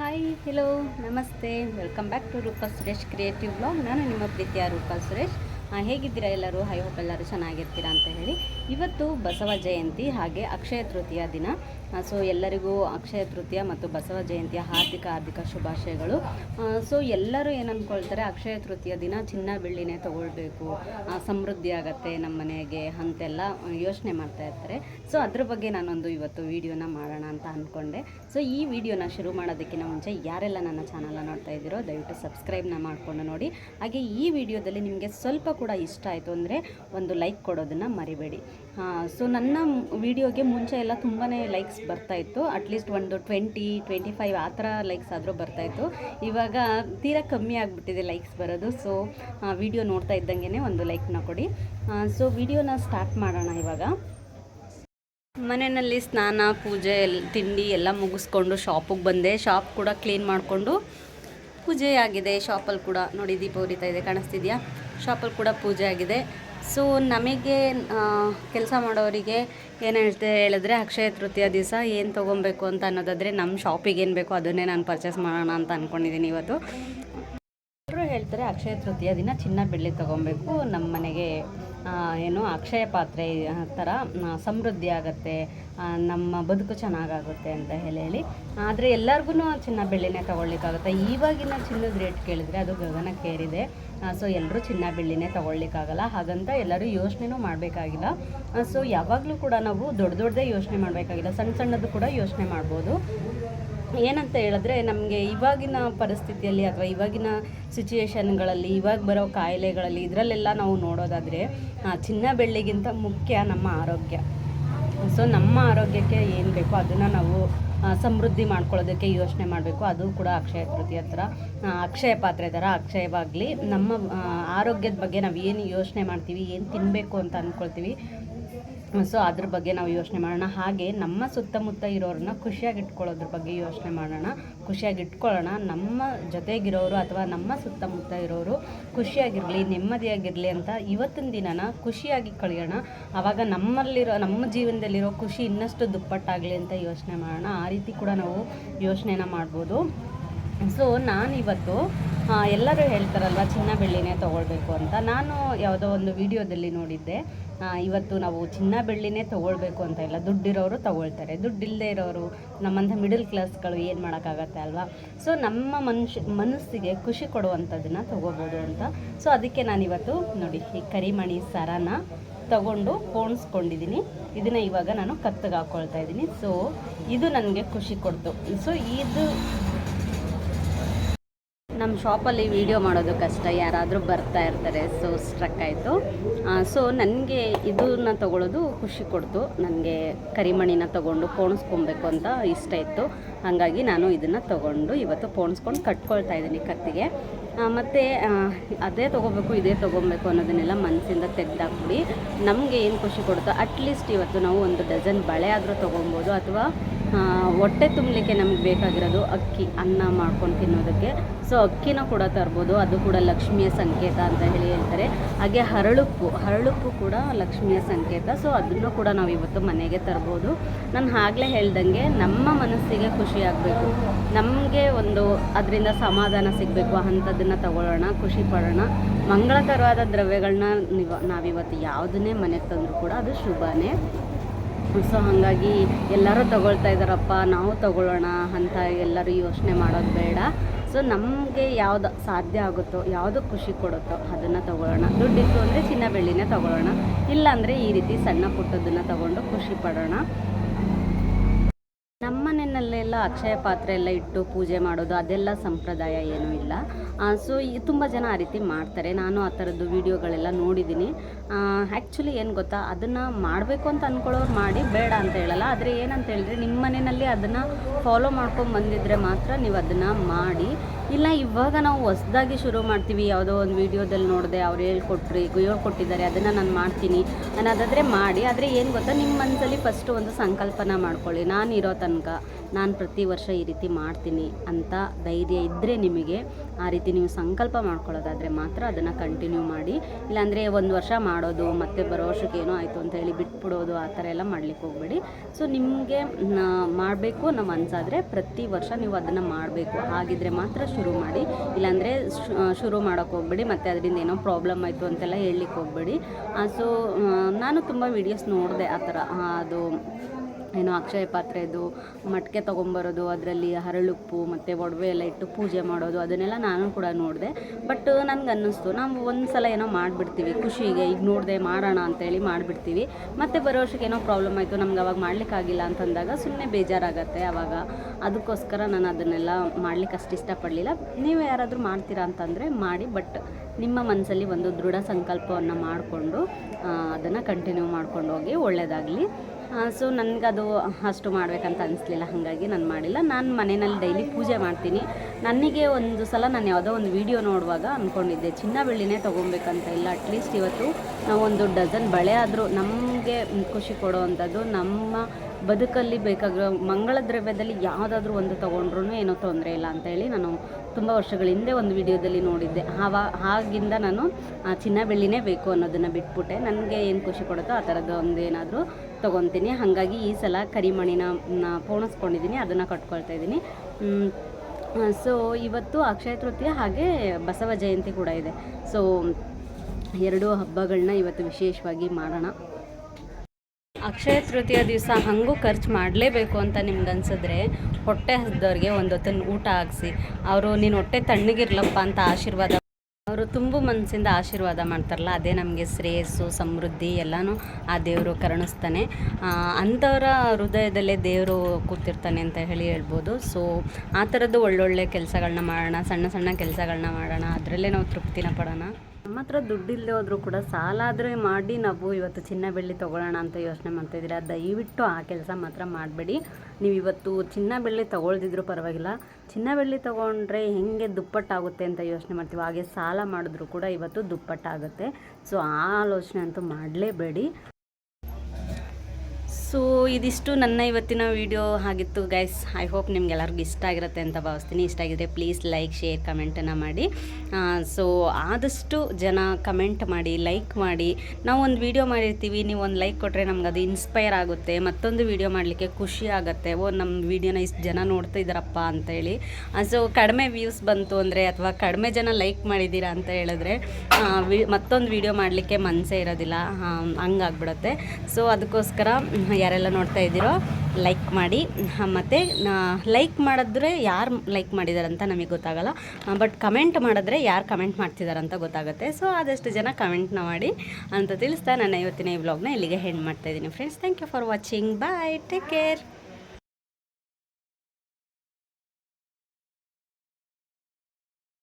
Hi hello ನಮಸ್ತೆ. Welcome back to Roopa Suresh creative blog ನಾನು ನಿಮ್ಮ ಪ್ರೀತಿಯ ರೂಪಾ ಸುರೇಶ್. ಹೇಗಿದ್ದೀರಾ ಎಲ್ಲರೂ? ಐ ಹೋಪ್ ಎಲ್ಲರೂ ಚೆನ್ನಾಗಿರ್ತೀರಾ ಅಂತ ಹೇಳಿ. ಇವತ್ತು ಬಸವ ಜಯಂತಿ ಹಾಗೆ ಅಕ್ಷಯ ತೃತೀಯ ದಿನ. ಸೊ ಎಲ್ಲರಿಗೂ ಅಕ್ಷಯ ತೃತೀಯ ಮತ್ತು ಬಸವ ಜಯಂತಿಯ ಹಾರ್ದಿಕ ಹಾರ್ದಿಕ ಶುಭಾಶಯಗಳು. ಸೊ ಎಲ್ಲರೂ ಏನಂದ್ಕೊಳ್ತಾರೆ ಅಕ್ಷಯ ತೃತೀಯ ದಿನ ಚಿನ್ನ ಬೆಳ್ಳಿನೇ ತಗೊಳ್ಬೇಕು. ಸಮೃದ್ಧಿ ಆಗತ್ತೆ ನಮ್ಮ ಮನೆಗೆ ಅಂತೆಲ್ಲ ಯೋಚನೆ ಮಾಡ್ತಾ ಇರ್ತಾರೆ. ಸೊ ಅದ್ರ ಬಗ್ಗೆ ನಾನೊಂದು ಇವತ್ತು ವಿಡಿಯೋನ ಮಾಡೋಣ ಅಂತ ಅಂದ್ಕೊಂಡೆ ಸೊ ಈ ವಿಡಿಯೋನ ಶುರು ಮಾಡೋದಕ್ಕಿಂತ ಮುಂಚೆ ಯಾರೆಲ್ಲ ನನ್ನ ಚಾನಲ್ನ ನೋಡ್ತಾ ಇದ್ದೀರೋ, ದಯವಿಟ್ಟು ಸಬ್ಸ್ಕ್ರೈಬ್ನ ಮಾಡಿಕೊಂಡು ನೋಡಿ. ಹಾಗೆ ಈ ವಿಡಿಯೋದಲ್ಲಿ ನಿಮಗೆ ಸ್ವಲ್ಪ ಕೂಡ ಇಷ್ಟ ಆಯಿತು ಅಂದರೆ ಒಂದು ಲೈಕ್ ಕೊಡೋದನ್ನು ಮರಿಬೇಡಿ. ಸೊ ನನ್ನ ವಿಡಿಯೋಗೆ ಮುಂಚೆ ಎಲ್ಲ ತುಂಬಾ ಲೈಕ್ಸ್ ಬರ್ತಾಯಿತ್ತು ಅಟ್ಲೀಸ್ಟ್ ಒಂದು ಟ್ವೆಂಟಿ ಟ್ವೆಂಟಿ ಫೈವ್ ಆ ಥರ ಲೈಕ್ಸ್ ಆದರೂ ಬರ್ತಾಯಿತ್ತು ಇವಾಗ ತೀರಾ ಕಮ್ಮಿ ಆಗಿಬಿಟ್ಟಿದೆ ಲೈಕ್ಸ್ ಬರೋದು. ಸೊ ವಿಡಿಯೋ ನೋಡ್ತಾ ಇದ್ದಂಗೆ ಒಂದು ಲೈಕ್ನ ಕೊಡಿ. ಸೊ ವಿಡಿಯೋನ ಸ್ಟಾರ್ಟ್ ಮಾಡೋಣ ಇವಾಗ. ಮನೆಯಲ್ಲಿ ಸ್ನಾನ, ಪೂಜೆ ತಿಂಡಿ ಎಲ್ಲ ಮುಗಿಸ್ಕೊಂಡು ಶಾಪಿಗೆ ಬಂದೆ. ಶಾಪ್ ಕೂಡ ಕ್ಲೀನ್ ಮಾಡಿಕೊಂಡು ಪೂಜೆ ಆಗಿದೆ ಶಾಪಲ್ಲಿ ಕೂಡ ನೋಡಿ ದೀಪ ಉರಿತಾ ಇದೆ. ಕಾಣಿಸ್ತಿದ್ಯಾ? ಶಾಪಲ್ಲಿ ಕೂಡ ಪೂಜೆ ಆಗಿದೆ. ಸೊ ನಮಗೆ ಕೆಲಸ ಮಾಡೋರಿಗೆ ಏನು ಹೇಳ್ತೆ ಹೇಳಿದ್ರೆ ಅಕ್ಷಯ ತೃತೀಯ ದಿವಸ ಏನು ತೊಗೊಬೇಕು ಅಂತ ಅನ್ನೋದಾದರೆ ನಮ್ಮ ಶಾಪಿಗೆ ಏನು ಬೇಕೋ ಅದನ್ನೇ ನಾನು ಪರ್ಚೇಸ್ ಮಾಡೋಣ ಅಂತ ಅಂದ್ಕೊಂಡಿದ್ದೀನಿ ಇವತ್ತು. ಎಲ್ಲರೂ ಹೇಳ್ತಾರೆ ಅಕ್ಷಯ ತೃತೀಯ ದಿನ ಚಿನ್ನ ಬೆಳ್ಳಿ ತೊಗೊಬೇಕು. ನಮ್ಮ ಮನೆಗೆ ಏನು ಅಕ್ಷಯ ಪಾತ್ರೆ ಥರ ಸಮೃದ್ಧಿ ಆಗುತ್ತೆ ನಮ್ಮ ಬದುಕು ಚೆನ್ನಾಗಾಗುತ್ತೆ ಅಂತ ಹೇಳಿ ಹೇಳಿ. ಆದರೆ ಎಲ್ಲರಿಗೂ ಚಿನ್ನ ಬೆಳ್ಳಿನೇ ತೊಗೊಳ್ಲಿಕ್ಕಾಗುತ್ತೆ ಇವಾಗಿನ ಚಿನ್ನದ ರೇಟ್ ಕೇಳಿದರೆ ಅದು ಗಗನಕ್ಕೇರಿದೆ. ಸೊ ಎಲ್ಲರೂ ಚಿನ್ನ ಬೆಳ್ಳಿನೇ ತೊಗೊಳ್ಲಿಕ್ಕಾಗಲ್ಲ ಹಾಗಂತ ಎಲ್ಲರೂ ಯೋಚನೆನೂ ಮಾಡಬೇಕಾಗಿಲ್ಲ. ಸೊ ಯಾವಾಗಲೂ ಕೂಡ ನಾವು ದೊಡ್ಡ ದೊಡ್ಡದೇ ಯೋಚನೆ ಮಾಡಬೇಕಾಗಿಲ್ಲ. ಸಣ್ಣ ಸಣ್ಣದು ಕೂಡ ಯೋಚನೆ ಮಾಡ್ಬೋದು. ಏನಂತ ಹೇಳಿದ್ರೆ ನಮಗೆ ಇವಾಗಿನ ಪರಿಸ್ಥಿತಿಯಲ್ಲಿ ಅಥವಾ ಇವಾಗಿನ ಸಿಚುವೇಷನ್ಗಳಲ್ಲಿ ಇವಾಗ ಬರೋ ಕಾಯಿಲೆಗಳಲ್ಲಿ ಇದರಲ್ಲೆಲ್ಲ ನಾವು ನೋಡೋದಾದರೆ ಚಿನ್ನ ಬೆಳ್ಳಿಗಿಂತ ಮುಖ್ಯ ನಮ್ಮ ಆರೋಗ್ಯ. ಸೊ ನಮ್ಮ ಆರೋಗ್ಯಕ್ಕೆ ಏನು ಬೇಕೋ ಅದನ್ನು ನಾವು ಸಮೃದ್ಧಿ ಮಾಡ್ಕೊಳ್ಳೋದಕ್ಕೆ ಯೋಚನೆ ಮಾಡಬೇಕು. ಅದು ಕೂಡ ಅಕ್ಷಯ ತೃತೀಯ ಹತ್ರ ಅಕ್ಷಯ ಪಾತ್ರೆ ಥರ, ಅಕ್ಷಯವಾಗಲಿ. ನಮ್ಮ ಆರೋಗ್ಯದ ಬಗ್ಗೆ ನಾವು ಏನು ಯೋಚನೆ ಮಾಡ್ತೀವಿ, ಏನು ತಿನ್ನಬೇಕು ಅಂತ ಅಂದ್ಕೊಳ್ತೀವಿ ಸೊ ಅದ್ರ ಬಗ್ಗೆ ನಾವು ಯೋಚನೆ ಮಾಡೋಣ. ಹಾಗೆ ನಮ್ಮ ಸುತ್ತಮುತ್ತ ಇರೋರನ್ನ ಖುಷಿಯಾಗಿ ಇಟ್ಕೊಳ್ಳೋದ್ರ ಬಗ್ಗೆ ಯೋಚನೆ ಮಾಡೋಣ. ಖುಷಿಯಾಗಿ ಇಟ್ಕೊಳ್ಳೋಣ ನಮ್ಮ ಜೊತೆಗಿರೋರು ಅಥವಾ ನಮ್ಮ ಸುತ್ತಮುತ್ತ ಇರೋರು ಖುಷಿಯಾಗಿರಲಿ, ನೆಮ್ಮದಿಯಾಗಿರಲಿ ಅಂತ ಇವತ್ತಿನ ದಿನನ ಖುಷಿಯಾಗಿ ಕಳೆಯೋಣ. ಆವಾಗ ನಮ್ಮಲ್ಲಿರೋ, ನಮ್ಮ ಜೀವನದಲ್ಲಿರೋ ಖುಷಿ ಇನ್ನಷ್ಟು ದುಪ್ಪಟ್ಟಾಗಲಿ ಅಂತ ಯೋಚನೆ ಮಾಡೋಣ. ಆ ರೀತಿ ಕೂಡ ನಾವು ಯೋಚನೆನ ಮಾಡ್ಬೋದು. ಸೊ ನಾನು ಇವತ್ತು ಎಲ್ಲರೂ ಹೇಳ್ತಾರಲ್ವ ಚಿನ್ನ ಬೆಳ್ಳಿನೇ ತೊಗೊಳ್ಬೇಕು ಅಂತ. ನಾನು ಯಾವುದೋ ಒಂದು ವಿಡಿಯೋದಲ್ಲಿ ನೋಡಿದ್ದೆ. ಇವತ್ತು ನಾವು ಚಿನ್ನ ಬೆಳ್ಳಿನೇ ತೊಗೊಳ್ಬೇಕು ಅಂತ ಇಲ್ಲ, ದುಡ್ಡಿರೋರು ತೊಗೊಳ್ತಾರೆ. ದುಡ್ಡಿಲ್ಲದೆ ಇರೋರು, ನಮ್ಮಂಥ ಮಿಡಲ್ ಕ್ಲಾಸ್ಗಳು ಏನು ಮಾಡೋಕ್ಕಾಗತ್ತೆ ಅಲ್ವಾ? ಸೊ ನಮ್ಮ ಮನುಷ್ಯ ಮನಸ್ಸಿಗೆ ಖುಷಿ ಕೊಡುವಂಥದ್ದನ್ನು ತೊಗೋಬೋದು ಅಂತ. ಸೊ ಅದಕ್ಕೆ ನಾನು ಇವತ್ತು ನೋಡಿ, ಈ ಕರಿಮಣಿ ಸರನ ತಗೊಂಡು ಪೋಣಿಸ್ಕೊಂಡಿದ್ದೀನಿ ಇದನ್ನು ಇವಾಗ ನಾನು ಕತ್ತಿಗೆ ಹಾಕ್ಕೊಳ್ತಾ ಇದ್ದೀನಿ ಸೊ ಇದು ನನಗೆ ಖುಷಿ ಕೊಡ್ತು. ಸೊ ಇದು ನಮ್ಮ ಶಾಪಲ್ಲಿ ವೀಡಿಯೋ ಮಾಡೋದು ಕಷ್ಟ ಯಾರಾದರೂ ಬರ್ತಾ ಇರ್ತಾರೆ ಸೊ ಸ್ಟ್ರಕ್ ಆಯಿತು. ಸೊ ನನಗೆ ಇದನ್ನ ತಗೊಳ್ಳೋದು ಖುಷಿ ಕೊಡ್ತು. ನನಗೆ ಕರಿಮಣಿನ ತೊಗೊಂಡು ಪೋಣಿಸ್ಕೊಬೇಕು ಅಂತ ಇಷ್ಟ ಇತ್ತು. ಹಾಗಾಗಿ ನಾನು ಇದನ್ನು ತೊಗೊಂಡು ಇವತ್ತು ಪೋಣಿಸ್ಕೊಂಡು ಕಟ್ಕೊಳ್ತಾ ಇದ್ದೀನಿ ಕತ್ತಿಗೆ. ಮತ್ತು ಅದೇ ತೊಗೋಬೇಕು, ಇದೇ ತೊಗೊಬೇಕು ಅನ್ನೋದನ್ನೆಲ್ಲ ಮನಸ್ಸಿಂದ ತೆಗೆದಾಕ್ಬಿಡಿ. ನಮಗೆ ಏನು ಖುಷಿ ಕೊಡುತ್ತೋ ಅಟ್ಲೀಸ್ಟ್ ಇವತ್ತು ನಾವು ಒಂದು ಡಜನ್ ಬಳೆ ಆದರೂ ತೊಗೊಬೋದು ಅಥವಾ ಹೊಟ್ಟೆ ತುಂಬಲಿಕ್ಕೆ ನಮಗೆ ಬೇಕಾಗಿರೋದು ಅಕ್ಕಿ, ಅನ್ನ ಮಾಡ್ಕೊಂಡು ತಿನ್ನೋದಕ್ಕೆ. ಸೊ ಅಕ್ಕಿನ ಕೂಡ ತರ್ಬೋದು. ಅದು ಕೂಡ ಲಕ್ಷ್ಮಿಯ ಸಂಕೇತ ಅಂತ ಹೇಳಿ ಹೇಳ್ತಾರೆ. ಹಾಗೆ ಹರಳುಪ್ಪು ಹರಳುಪ್ಪು ಕೂಡ ಲಕ್ಷ್ಮಿಯ ಸಂಕೇತ. ಸೊ ಅದನ್ನು ಕೂಡ ನಾವು ಇವತ್ತು ಮನೆಗೆ ತರ್ಬೋದು. ನಾನು ಆಗಲೇ ಹೇಳ್ದಂಗೆ ನಮ್ಮ ಮನಸ್ಸಿಗೆ ಖುಷಿಯಾಗಬೇಕು ನಮಗೆ ಒಂದು ಅದರಿಂದ ಸಮಾಧಾನ ಸಿಗಬೇಕು. ಅಂಥದ್ದನ್ನು ತಗೊಳ್ಳೋಣ, ಖುಷಿ ಪಡೋಣ. ಮಂಗಳಕರವಾದ ದ್ರವ್ಯಗಳನ್ನ ನೀವು, ನಾವಿವತ್ತು ಯಾವುದನ್ನೇ ಮನೆಗೆ ತಂದರೂ ಕೂಡ ಅದು ಶುಭನೇ. ಸೊ ಹಾಗಾಗಿ ಎಲ್ಲರೂ ತಗೊಳ್ತಾ ಇದ್ದಾರಪ್ಪ, ನಾವು ತಗೊಳ್ಳೋಣ ಅಂತ ಎಲ್ಲರೂ ಯೋಚನೆ ಮಾಡೋದು ಬೇಡ. ಸೊ ನಮಗೆ ಯಾವ್ದು ಸಾಧ್ಯ ಆಗುತ್ತೋ, ಯಾವುದು ಖುಷಿ ಕೊಡುತ್ತೋ ಅದನ್ನು ತಗೊಳ್ಳೋಣ. ದುಡ್ಡಿತ್ತು ಅಂದರೆ ಚಿನ್ನ ಬೆಳ್ಳಿನೇ ತಗೊಳ್ಳೋಣ. ಇಲ್ಲಾಂದರೆ ಈ ರೀತಿ ಸಣ್ಣ ಪುಟ್ಟದನ್ನು ತಗೊಂಡು ಖುಷಿ ಪಡೋಣ. ನಮ್ಮ ಮನೆಯಲ್ಲೆಲ್ಲ ಅಕ್ಷಯ ಪಾತ್ರೆ ಎಲ್ಲ ಇಟ್ಟು ಪೂಜೆ ಮಾಡೋದು, ಅದೆಲ್ಲ ಸಂಪ್ರದಾಯ ಏನೂ ಇಲ್ಲ. ಸೊ ತುಂಬ ಜನ ಆ ರೀತಿ ಮಾಡ್ತಾರೆ. ನಾನು ಆ ಥರದ್ದು ವೀಡಿಯೋಗಳೆಲ್ಲ ನೋಡಿದ್ದೀನಿ. ಆ್ಯಕ್ಚುಲಿ ಏನು ಗೊತ್ತಾ, ಅದನ್ನು ಮಾಡಬೇಕು ಅಂತ ಅಂದ್ಕೊಳ್ಳೋರು ಮಾಡಿ, ಬೇಡ ಅಂತ ಹೇಳಲ್ಲ. ಆದರೆ ಏನಂತ ಹೇಳಿದ್ರೆ, ನಿಮ್ಮ ಮನೆಯಲ್ಲಿ ಅದನ್ನು ಫಾಲೋ ಮಾಡ್ಕೊಂಡು ಬಂದಿದ್ದರೆ ಮಾತ್ರ ನೀವು ಅದನ್ನು ಮಾಡಿ ಇಲ್ಲ, ಇವಾಗ ನಾವು ಹೊಸ್ದಾಗಿ ಶುರು ಮಾಡ್ತೀವಿ. ಯಾವುದೋ ಒಂದು ವೀಡಿಯೋದಲ್ಲಿ ನೋಡಿದೆ ಅವ್ರು ಹೇಳ್ಕೊಟ್ರಿ, ಹೇಳ್ಕೊಟ್ಟಿದ್ದಾರೆ, ಅದನ್ನು ನಾನು ಮಾಡ್ತೀನಿ ಅನ್ನೋದಾದರೆ ಮಾಡಿ. ಆದರೆ ಏನು ಗೊತ್ತಾ ನಿಮ್ಮ ಮನಸ್ಸಲ್ಲಿ ಫಸ್ಟು ಒಂದು ಸಂಕಲ್ಪನ ಮಾಡ್ಕೊಳ್ಳಿ. ನಾನು ಇರೋ ತನಕ ನಾನು ಪ್ರತಿ ವರ್ಷ ಈ ರೀತಿ ಮಾಡ್ತೀನಿ ಅಂತ ಧೈರ್ಯ ಇದ್ದರೆ ನಿಮಗೆ ಆ ರೀತಿ ನೀವು ಸಂಕಲ್ಪ ಮಾಡ್ಕೊಳ್ಳೋದಾದರೆ ಮಾತ್ರ ಅದನ್ನು ಕಂಟಿನ್ಯೂ ಮಾಡಿ. ಇಲ್ಲಾಂದರೆ ಒಂದು ವರ್ಷ ಮಾಡೋದು, ಮತ್ತೆ ಬರೋ ವರ್ಷಕ್ಕೆ ಏನೋ ಆಯಿತು ಅಂತ ಹೇಳಿ ಬಿಟ್ಬಿಡೋದು, ಆ ಥರ ಎಲ್ಲ ಮಾಡ್ಲಿಕ್ಕೆ ಹೋಗಬೇಡಿ. ಸೊ ನಿಮಗೆ ಮಾಡಬೇಕು ನಮ್ಮ ಮನಸ್ಸಾದರೆ ಪ್ರತಿ ವರ್ಷ ನೀವು ಅದನ್ನು ಮಾಡಬೇಕು. ಹಾಗಿದ್ರೆ ಮಾತ್ರ ಶುರು ಮಾಡಿ, ಇಲ್ಲಾಂದರೆ ಶುರು ಮಾಡೋಕ್ಕೆ ಹೋಗ್ಬೇಡಿ, ಮತ್ತು ಅದರಿಂದ ಏನೋ ಪ್ರಾಬ್ಲಮ್ ಆಯಿತು ಅಂತೆಲ್ಲ ಹೇಳಲಿಕ್ಕೆ ಹೋಗ್ಬೇಡಿ. ಸೊ ನಾನು ತುಂಬ ವೀಡಿಯೋಸ್ ನೋಡಿದೆ ಆ ಥರ. ಅದು ಏನೋ ಅಕ್ಷಯ ಪಾತ್ರೆದು, ಮಟ್ಕೆ ತೊಗೊಂಬರೋದು, ಅದರಲ್ಲಿ ಹರಳುಪ್ಪು ಮತ್ತು ಒಡವೆ ಎಲ್ಲ ಇಟ್ಟು ಪೂಜೆ ಮಾಡೋದು, ಅದನ್ನೆಲ್ಲ ನಾನು ಕೂಡ ನೋಡಿದೆ. ಬಟ್ ನನಗೆ ಅನ್ನಿಸ್ತು ನಾವು ಒಂದು ಸಲ ಏನೋ ಮಾಡಿಬಿಡ್ತೀವಿ, ಖುಷಿಗೆ, ಈಗ ನೋಡಿದೆ ಮಾಡೋಣ ಅಂತೇಳಿ ಮಾಡಿಬಿಡ್ತೀವಿ. ಮತ್ತು ಬರೋ ವರ್ಷಕ್ಕೆ ಏನೋ ಪ್ರಾಬ್ಲಮ್ ಆಯಿತು, ನಮ್ಗೆ ಅವಾಗ ಮಾಡಲಿಕ್ಕಾಗಿಲ್ಲ ಅಂತಂದಾಗ ಸುಮ್ಮನೆ ಬೇಜಾರಾಗತ್ತೆ ಅವಾಗ. ಅದಕ್ಕೋಸ್ಕರ ನಾನು ಅದನ್ನೆಲ್ಲ ಮಾಡ್ಲಿಕ್ಕೆ ಅಷ್ಟು ಇಷ್ಟಪಡಲಿಲ್ಲ. ನೀವು ಯಾರಾದರೂ ಮಾಡ್ತೀರಾ ಅಂತಂದರೆ ಮಾಡಿ ಬಟ್ ನಿಮ್ಮ ಮನಸ್ಸಲ್ಲಿ ಒಂದು ದೃಢ ಸಂಕಲ್ಪವನ್ನು ಮಾಡಿಕೊಂಡು ಅದನ್ನು ಕಂಟಿನ್ಯೂ ಮಾಡ್ಕೊಂಡು ಹೋಗಿ ಒಳ್ಳೆಯದಾಗಲಿ ಸೊ ನನಗದು ಅಷ್ಟು ಮಾಡಬೇಕಂತ ಅನಿಸ್ಲಿಲ್ಲ, ಹಾಗಾಗಿ ನಾನು ಮಾಡಿಲ್ಲ. ನಾನು ಮನೆಯಲ್ಲಿ ಡೈಲಿ ಪೂಜೆ ಮಾಡ್ತೀನಿ. ನನಗೆ ಒಂದು ಸಲ ನಾನು ಯಾವುದೋ ಒಂದು ವಿಡಿಯೋ ನೋಡುವಾಗ ಅಂದ್ಕೊಂಡಿದ್ದೆ ಚಿನ್ನ ಬೆಳ್ಳಿನೇ ತೊಗೊಬೇಕಂತ ಇಲ್ಲ ಅಟ್ಲೀಸ್ಟ್ ಇವತ್ತು ನಾವು ಒಂದು ಡಜನ್ ಬಳೆ ಆದರೂ ನಮಗೆ ಖುಷಿ ಕೊಡೋವಂಥದ್ದು ನಮ್ಮ ಬದುಕಲ್ಲಿ ಬೇಕಾಗಿರೋ ಮಂಗಳ ದ್ರವ್ಯದಲ್ಲಿ ಯಾವುದಾದ್ರೂ ಒಂದು ತೊಗೊಂಡ್ರೂ ಏನೋ ತೊಂದರೆ ಇಲ್ಲ ಅಂತ ಹೇಳಿ ನಾನು ತುಂಬ ವರ್ಷಗಳ ಹಿಂದೆ ಒಂದು ವಿಡಿಯೋದಲ್ಲಿ ನೋಡಿದ್ದೆ. ಆವಾ ಆಗಿಂದ ನಾನು ಚಿನ್ನ ಬೆಳ್ಳಿನೇ ಬೇಕು ಅನ್ನೋದನ್ನು ಬಿಟ್ಬಿಟ್ಟೆ. ನನಗೆ ಏನು ಖುಷಿ ಕೊಡುತ್ತೋ ಆ ಥರದ್ದು ಒಂದು ಏನಾದರೂ ತೊಗೊತೀನಿ. ಹಾಗಾಗಿ ಈ ಸಲ ಕರಿಮಣಿನ ಪೋಣಿಸ್ಕೊಂಡಿದ್ದೀನಿ. ಅದನ್ನು ಕಟ್ಕೊಳ್ತಾ ಇದ್ದೀನಿ. ಸೊ ಇವತ್ತು ಅಕ್ಷಯ ತೃತೀಯ ಹಾಗೆ ಬಸವ ಜಯಂತಿ ಕೂಡ ಇದೆ. ಸೊ ಎರಡೂ ಹಬ್ಬಗಳನ್ನ ಇವತ್ತು ವಿಶೇಷವಾಗಿ ಮಾಡೋಣ. ಅಕ್ಷಯ ತೃತೀಯ ದಿವಸ ಹಾಗೂ ಖರ್ಚು ಮಾಡಲೇಬೇಕು ಅಂತ ನಿಮ್ಗೆ ಅನ್ಸಿದ್ರೆ ಹೊಟ್ಟೆ ಹಸ್ದವ್ರಿಗೆ ಒಂದು ಹೊತ್ತಿನ ಊಟ ಹಾಕ್ಸಿ. ಅವರು, ನೀನು ಹೊಟ್ಟೆ ತಣ್ಣಗಿರ್ಲಪ್ಪ ಅಂತ ಆಶೀರ್ವಾದ ಅವರು ತುಂಬ ಮನಸ್ಸಿಂದ ಆಶೀರ್ವಾದ ಮಾಡ್ತಾರಲ್ಲ, ಅದೇ ನಮಗೆ ಶ್ರೇಯಸ್ಸು, ಸಮೃದ್ಧಿ ಎಲ್ಲನೂ ಆ ದೇವರು ಕರುಣಿಸ್ತಾನೆ. ಅಂಥವರ ಹೃದಯದಲ್ಲೇ ದೇವರು ಕೂತಿರ್ತಾನೆ ಅಂತ ಹೇಳಿ ಹೇಳ್ಬೋದು. ಸೊ, ಆ ಥರದ್ದು ಒಳ್ಳೊಳ್ಳೆ ಕೆಲಸಗಳನ್ನ ಮಾಡೋಣ, ಸಣ್ಣ ಸಣ್ಣ ಕೆಲಸಗಳನ್ನ ಮಾಡೋಣ, ಅದರಲ್ಲೇ ನಾವು ತೃಪ್ತಿನ ಪಡೋಣ. ನಮ್ಮ ಹತ್ರ ದುಡ್ಡಿಲ್ಲದೆ ಹೋದರೂ ಕೂಡ ಸಾಲ ಆದರೆ ಮಾಡಿ ನಾವು ಇವತ್ತು ಚಿನ್ನ ಬೆಳ್ಳಿ ತೊಗೊಳ್ಳೋಣ ಅಂತ ಯೋಚನೆ ಮಾಡ್ತಾಯಿದ್ದೀರಾ ದಯವಿಟ್ಟು ಆ ಕೆಲಸ ಮಾತ್ರ ಮಾಡಬೇಡಿ. ನೀವು ಇವತ್ತು ಚಿನ್ನ ಬೆಳ್ಳಿ ತೊಗೊಳ್ದಿದ್ರು ಪರವಾಗಿಲ್ಲ. ಚಿನ್ನ ಬೆಳ್ಳಿ ತೊಗೊಂಡ್ರೆ ಹೆಂಗೆ ದುಪ್ಪಟ್ಟಾಗುತ್ತೆ ಅಂತ ಯೋಚನೆ ಮಾಡ್ತೀವಿ, ಹಾಗೆ ಸಾಲ ಮಾಡಿದ್ರು ಕೂಡ ಇವತ್ತು ದುಪ್ಪಟ್ಟಾಗುತ್ತೆ. ಸೊ, ಆ ಆಲೋಚನೆ ಅಂತೂ ಮಾಡಲೇಬೇಡಿ. ಸೊ, ಇದಿಷ್ಟು ನನ್ನ ಇವತ್ತಿನ ವಿಡಿಯೋ ಆಗಿತ್ತು ಗೈಸ್ ಐ ಹೋಪ್ ನಿಮ್ಗೆಲ್ಲರಿಗೂ ಇಷ್ಟ ಆಗಿರುತ್ತೆ ಅಂತ ಭಾವಿಸ್ತೀನಿ. ಇಷ್ಟ ಆಗಿದ್ರೆ ಪ್ಲೀಸ್ ಲೈಕ್ ಶೇರ್ ಕಮೆಂಟನ್ನು ಮಾಡಿ. ಸೊ ಆದಷ್ಟು ಜನ ಕಮೆಂಟ್ ಮಾಡಿ ಲೈಕ್ ಮಾಡಿ. ನಾವು ಒಂದು ವಿಡಿಯೋ ಮಾಡಿರ್ತೀವಿ, ನೀವು ಒಂದು ಲೈಕ್ ಕೊಟ್ಟರೆ ನಮ್ಗೆ ಅದು ಇನ್ಸ್ಪೈರ್ ಆಗುತ್ತೆ. ಮತ್ತೊಂದು ವಿಡಿಯೋ ಮಾಡಲಿಕ್ಕೆ ಖುಷಿ ಆಗುತ್ತೆ. ಓ ನಮ್ಮ ವಿಡಿಯೋನ ಇಷ್ಟು ಜನ ನೋಡ್ತಾ ಇದ್ದಾರಪ್ಪ ಅಂತೇಳಿ ಸೊ ಕಡಿಮೆ ವ್ಯೂಸ್ ಬಂತು ಅಂದರೆ ಅಥವಾ ಕಡಿಮೆ ಜನ ಲೈಕ್ ಮಾಡಿದ್ದೀರಾ ಅಂತ ಹೇಳಿದ್ರೆ ಮತ್ತೊಂದು ವಿಡಿಯೋ ಮಾಡಲಿಕ್ಕೆ ಮನಸ್ಸೇ ಇರೋದಿಲ್ಲ. ಹಂಗಾಗ್ಬಿಡುತ್ತೆ. ಸೊ ಅದಕ್ಕೋಸ್ಕರ ಯಾರೆಲ್ಲ ನೋಡ್ತಾ ಇದ್ದೀರೋ ಲೈಕ್ ಮಾಡಿ. ಮತ್ತು ಲೈಕ್ ಮಾಡಿದ್ರೆ ಯಾರು ಲೈಕ್ ಮಾಡಿದ್ದಾರೆ ಅಂತ ನಮಗೆ ಗೊತ್ತಾಗಲ್ಲ. ಬಟ್ ಕಮೆಂಟ್ ಮಾಡಿದ್ರೆ ಯಾರು ಕಮೆಂಟ್ ಮಾಡ್ತಿದ್ದಾರೆ ಅಂತ ಗೊತ್ತಾಗುತ್ತೆ. ಸೊ ಆದಷ್ಟು ಜನ ಕಮೆಂಟ್ನ ಮಾಡಿ ಅಂತ ತಿಳಿಸ್ತಾ ನನ್ನ ಇವತ್ತಿನ ಈ ವ್ಲಾಗ್ನ ಇಲ್ಲಿಗೆ ಹೆಂಡ್ ಮಾಡ್ತಾ ಇದ್ದೀನಿ. Friends thank you for watching bye take care